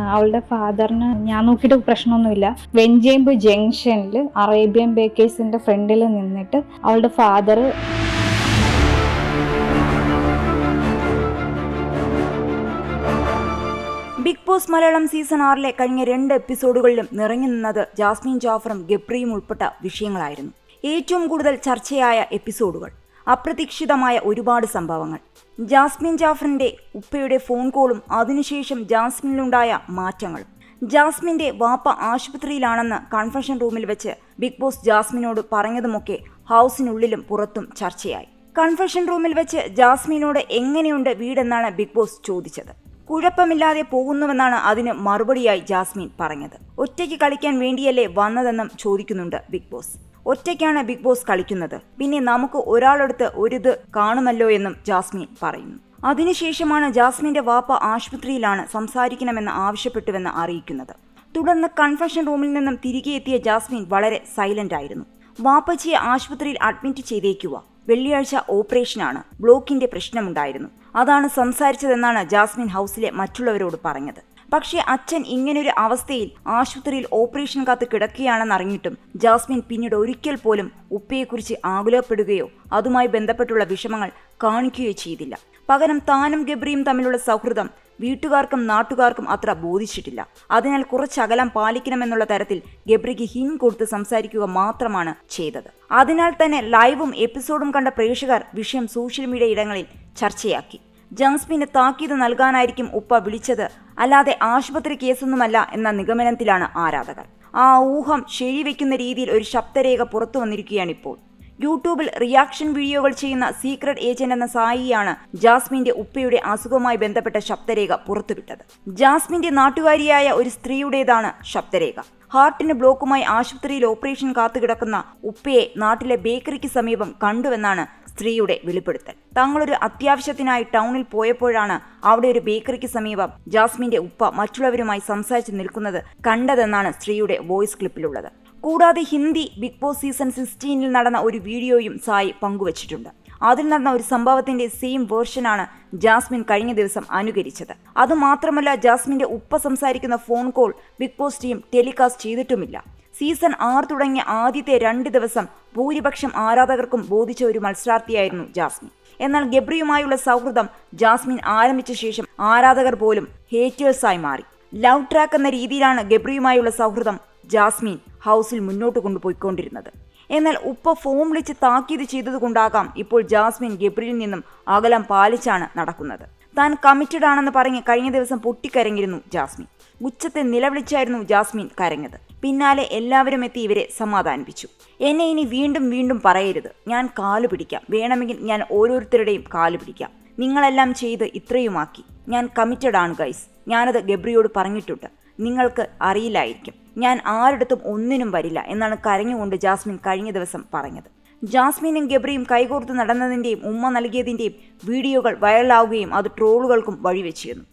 അവളുടെ ഫാദറിന് ഞാൻ നോക്കിയിട്ട് പ്രശ്നമൊന്നുമില്ല. വെഞ്ചേമ്പ് ജംഗ്ഷനിൽ അറേബ്യൻ ബേക്കേഴ്സിന്റെ ഫ്രണ്ടിൽ നിന്നിട്ട് അവളുടെ father big boss Malayalam season ആറിലെ കഴിഞ്ഞ രണ്ട് എപ്പിസോഡുകളിലും നിറഞ്ഞു നിന്നത് ജാസ്മിൻ ജാഫറും ഗബ്രിയും ഉൾപ്പെട്ട വിഷയങ്ങളായിരുന്നു. ഏറ്റവും കൂടുതൽ ചർച്ചയായ എപ്പിസോഡുകൾ. അപ്രതീക്ഷിതമായ ഒരുപാട് സംഭവങ്ങൾ. ജാസ്മിൻ ജാഫറിന്റെ ഉപ്പയുടെ ഫോൺ കോളും അതിനുശേഷം ജാസ്മിനിലുണ്ടായ മാറ്റങ്ങളും. ജാസ്മിന്റെ വാപ്പ ആശുപത്രിയിലാണെന്ന് കൺഫഷൻ റൂമിൽ വെച്ച് ബിഗ് ബോസ് ജാസ്മിനോട് പറഞ്ഞതുമൊക്കെ ഹൗസിനുള്ളിലും പുറത്തും ചർച്ചയായി. കൺഫഷൻ റൂമിൽ വെച്ച് ജാസ്മിനോട് എങ്ങനെയുണ്ട് വീടെന്നാണ് ബിഗ് ബോസ് ചോദിച്ചത്. കുഴപ്പമില്ലാതെ പോകുന്നുവെന്നാണ് അതിന് മറുപടിയായി ജാസ്മിൻ പറഞ്ഞത്. ഒറ്റയ്ക്ക് കളിക്കാൻ വേണ്ടിയല്ലേ വന്നതെന്നും ചോദിക്കുന്നുണ്ട് ബിഗ് ബോസ് ഒറ്റയ്ക്കാണ് ബിഗ് ബോസ് കളിക്കുന്നത്. പിന്നെ നമുക്ക് ഒരാളെടുത്ത് ഒരിത് കാണുമല്ലോ എന്നും ജാസ്മിൻ പറയുന്നു. അതിനുശേഷമാണ് ജാസ്മിന്റെ വാപ്പ ആശുപത്രിയിലാണ് സംസാരിക്കണമെന്ന് ആവശ്യപ്പെട്ടുവെന്ന് അറിയിക്കുന്നത്. തുടർന്ന് കൺഫഷൻ റൂമിൽ നിന്നും തിരികെ എത്തിയ ജാസ്മിൻ വളരെ സൈലന്റ് ആയിരുന്നു. വാപ്പച്ചിയെ ആശുപത്രിയിൽ അഡ്മിറ്റ് ചെയ്തേക്കുക. വെള്ളിയാഴ്ച ഓപ്പറേഷനാണ്. ബ്ലോക്കിന്റെ പ്രശ്നമുണ്ടായിരുന്നു. അതാണ് സംസാരിച്ചതെന്നാണ് ജാസ്മിൻ ഹൗസിലെ മറ്റുള്ളവരോട് പറഞ്ഞത്. പക്ഷേ അച്ഛൻ ഇങ്ങനൊരു അവസ്ഥയിൽ ആശുപത്രിയിൽ ഓപ്പറേഷൻ കാത്ത് കിടക്കുകയാണെന്നറിഞ്ഞിട്ടും ജാസ്മിൻ പിന്നീട് ഒരിക്കൽ പോലും ഉപ്പയെക്കുറിച്ച് ആകുലപ്പെടുകയോ അതുമായി ബന്ധപ്പെട്ടുള്ള വിഷമങ്ങൾ കാണിക്കുകയോ ചെയ്തില്ല. പകരം താനും ഗബ്രിയും തമ്മിലുള്ള സൗഹൃദം വീട്ടുകാർക്കും നാട്ടുകാർക്കും അത്ര ബോധിച്ചിട്ടില്ല. അതിനാൽ കുറച്ചകലം പാലിക്കണമെന്നുള്ള തരത്തിൽ ഗബ്രിക്ക് ഹിൻ കൊടുത്ത് സംസാരിക്കുക മാത്രമാണ് ചെയ്തത്. അതിനാൽ തന്നെ ലൈവും എപ്പിസോഡും കണ്ട പ്രേക്ഷകർ വിഷയം സോഷ്യൽ മീഡിയ ഇടങ്ങളിൽ ചർച്ചയാക്കി. ജാസ്മിന് താക്കീത് നൽകാനായിരിക്കും ഉപ്പ വിളിച്ചത്. അല്ലാതെ ആശുപത്രി കേസൊന്നുമല്ല എന്ന നിഗമനത്തിലാണ് ആരാധകർ. ആ ഊഹം ശരിവെക്കുന്ന രീതിയിൽ ഒരു ശബ്ദരേഖ പുറത്തു വന്നിരിക്കുകയാണിപ്പോൾ. യൂട്യൂബിൽ റിയാക്ഷൻ വീഡിയോകൾ ചെയ്യുന്ന സീക്രട്ട് ഏജന്റ് എന്ന സായിയാണ് ജാസ്മിന്റെ ഉപ്പയുടെ അസുഖവുമായി ബന്ധപ്പെട്ട ശബ്ദരേഖ പുറത്തുവിട്ടത്. ജാസ്മിന്റെ നാട്ടുകാരിയായ ഒരു സ്ത്രീയുടേതാണ് ശബ്ദരേഖ. ഹാർട്ടിന് ബ്ലോക്കുമായി ആശുപത്രിയിൽ ഓപ്പറേഷൻ കാത്തുകിടക്കുന്ന ഉപ്പയെ നാട്ടിലെ ബേക്കറിക്ക് സമീപം കണ്ടുവെന്നാണ് സ്ത്രീയുടെ വെളിപ്പെടുത്തൽ. തങ്ങളൊരു അത്യാവശ്യത്തിനായി ടൗണിൽ പോയപ്പോഴാണ് അവിടെ ഒരു ബേക്കറിക്ക് സമീപം ജാസ്മിന്റെ ഉപ്പ മറ്റുള്ളവരുമായി സംസാരിച്ചു നിൽക്കുന്നത് കണ്ടതെന്നാണ് സ്ത്രീയുടെ വോയിസ് ക്ലിപ്പിലുള്ളത്. കൂടാതെ ഹിന്ദി ബിഗ് ബോസ് സീസൺ സിക്സ്റ്റീനിൽ നടന്ന ഒരു വീഡിയോയും സായി പങ്കുവച്ചിട്ടുണ്ട്. അതിൽ നടന്ന ഒരു സംഭവത്തിന്റെ സെയിം വേർഷനാണ് ജാസ്മിൻ കഴിഞ്ഞ ദിവസം അനുകരിച്ചത്. അതുമാത്രമല്ല ജാസ്മിന്റെ ഉപ്പ സംസാരിക്കുന്ന phone call big boss team telecast ചെയ്തിട്ടുമില്ല. Season ആറ് തുടങ്ങിയ ആദ്യത്തെ രണ്ട് ദിവസം ഭൂരിപക്ഷം ആരാധകർക്കും ബോധിച്ച ഒരു മത്സരാർത്ഥിയായിരുന്നു ജാസ്മിൻ. എന്നാൽ ഗബ്രിയുമായുള്ള സൗഹൃദം ജാസ്മിൻ ആരംഭിച്ച ശേഷം ആരാധകർ പോലും ഹേറ്റേഴ്സായി മാറി. ലവ് ട്രാക്ക് എന്ന രീതിയിലാണ് ഗബ്രിയുമായുള്ള സൗഹൃദം ജാസ്മിൻ ഹൗസിൽ മുന്നോട്ട് കൊണ്ടുപോയിക്കൊണ്ടിരുന്നത്. എന്നാൽ ഉപ്പ ഫോം വിളിച്ച് താക്കീത് ചെയ്തതുകൊണ്ടാകാം ഇപ്പോൾ ജാസ്മിൻ ഗബ്രിലിൽ നിന്നും അകലം പാലിച്ചാണ് നടക്കുന്നത്. താൻ കമ്മിറ്റഡ് ആണെന്ന് പറഞ്ഞ് കഴിഞ്ഞ ദിവസം പൊട്ടിക്കരങ്ങിരുന്നു ജാസ്മിൻ. ഉച്ചത്തെ നിലവിളിച്ചായിരുന്നു ജാസ്മിൻ കരഞ്ഞത്. പിന്നാലെ എല്ലാവരും എത്തി ഇവരെ സമാധാനിപ്പിച്ചു. എന്നെ ഇനി വീണ്ടും വീണ്ടും പറയരുത്. ഞാൻ കാലു പിടിക്കാം. വേണമെങ്കിൽ ഞാൻ ഓരോരുത്തരുടെയും കാലു പിടിക്കാം. നിങ്ങളെല്ലാം ചെയ്ത് ഇത്രയുമാക്കി. ഞാൻ കമ്മിറ്റഡ് ആണ് ഗൈസ് ഞാനത് ഗബ്രിയോട് പറഞ്ഞിട്ടുണ്ട്. നിങ്ങൾക്ക് അറിയില്ലായിരിക്കും. ഞാൻ ആരിടത്തും ഒന്നിനും വരില്ല എന്നാണ് കരഞ്ഞുകൊണ്ട് ജാസ്മിൻ കഴിഞ്ഞ ദിവസം പറഞ്ഞത്. ജാസ്മിനും ഗബ്രിയും കൈകോർത്ത് നടന്നതിന്റെയും ഉമ്മ നൽകിയതിന്റെയും വീഡിയോകൾ വൈറലാവുകയും അത് ട്രോളുകൾക്കും വഴിവെച്ചിരുന്നു.